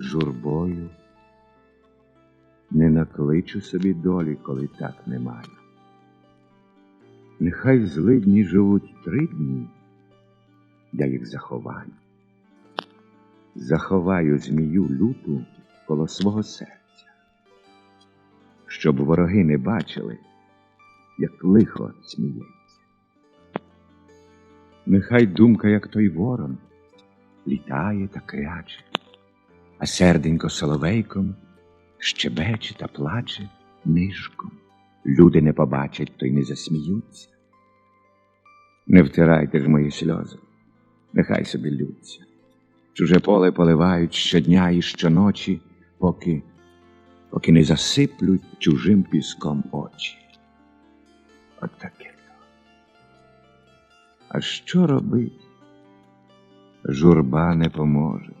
журбою. Не накличу собі долі, коли так немає. Нехай злидні живуть три дні, я їх заховаю. Заховаю змію люту коло свого серця, щоб вороги не бачили, як лихо сміється. Нехай думка, як той ворон, літає та кряче, а серденько соловейком щебече та плаче нишком. Люди не побачать, то й не засміються. Не втирайте ж мої сльози, нехай собі лються. Чуже поле поливають щодня і щоночі, поки, поки не засиплють чужим піском очі. От таке. А що робить? Журба не поможе.